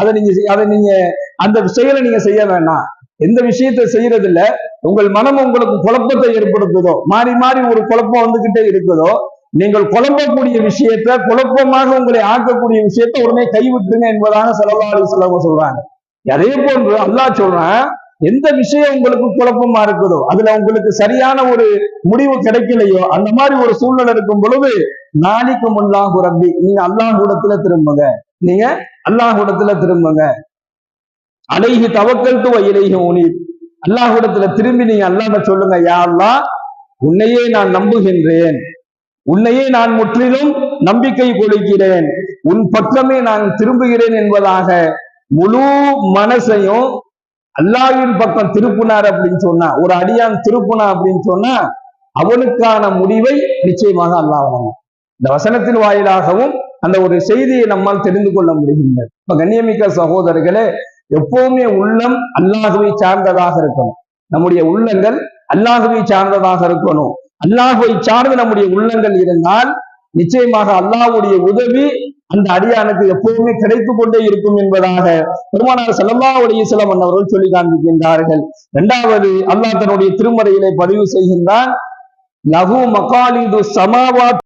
அதை நீங்க அதை நீங்க அந்த செயலை நீங்க செய்ய வேண்டாம் எந்த விஷயத்தை செய்யறது இல்ல உங்கள் மனம் உங்களுக்கு குழப்பத்தை ஏற்படுத்துதோ மாறி மாறி ஒரு குழப்பம் வந்துகிட்டே இருக்குதோ நீங்கள் குழப்பக்கூடிய விஷயத்த குழப்பமாக உங்களை ஆக்கக்கூடிய விஷயத்த உடனே கைவிட்டுங்க என்பதாக செலவாளி செலவு சொல்றாங்க. அதே போன்று அல்லாஹ் சொல்றான் எந்த விஷயம் உங்களுக்கு குழப்பமா இருக்குதோ அதுல உங்களுக்கு சரியான ஒரு முடிவு கிடைக்கலையோ அந்த மாதிரி ஒரு சூழ்நிலை இருக்கும் பொழுது நாளைக்கு முன்னாகும் ரப்பி நீங்க அல்லாஹ் கூடத்துல திரும்புங்க. நீங்க அல்லாஹுடத்துல திரும்புங்க. அலைஹி தவக்கல் து இலைஹி உனி அல்லாஹுடத்துல திரும்பி நீங்க அல்லாஹ் சொல்லுங்க யா அல்லாஹ் உன்னையே நான் நம்புகின்றேன். உன்னையே நான் முற்றிலும் நம்பிக்கை கொள்கிறேன். உன் பக்கமே நான் திரும்புகிறேன் என்பதாக முழு மனசையும் அல்லாவின் பக்கம் திருப்புனார் அப்படின்னு சொன்னா ஒரு அடியான் திருப்புனா அப்படின்னு சொன்னா அவனுக்கான முடிவை நிச்சயமாக அல்லாஹ் இந்த வசனத்தின் வாயிலாகவும் அந்த ஒரு செய்தியை நம்மால் தெரிந்து கொள்ள முடிகின்றது. இப்ப கண்ணியமிக்க சகோதரர்களே எப்பவுமே உள்ளம் அல்லாஹுவை சார்ந்ததாக இருக்கணும். நம்முடைய உள்ளங்கள் அல்லாஹுவை சார்ந்ததாக இருக்கணும். அல்லாஹுவை சார்ந்து நம்முடைய உள்ளங்கள் இருந்தால் நிச்சயமாக அல்லாஹ்வுடைய உதவி அந்த அடியானுக்கு எப்போதுமே கிடைத்து கொண்டே இருக்கும் என்பதாக பெருமானார் ஸல்லல்லாஹு உடைய வஸல்லம் அவர்கள் சொல்லி காண்பிக்கின்றார்கள். இரண்டாவது அல்லாஹ் தன்னுடைய திருமறையிலே பதிவு செய்கின்றான் லகு மகாலிது சமாவாத்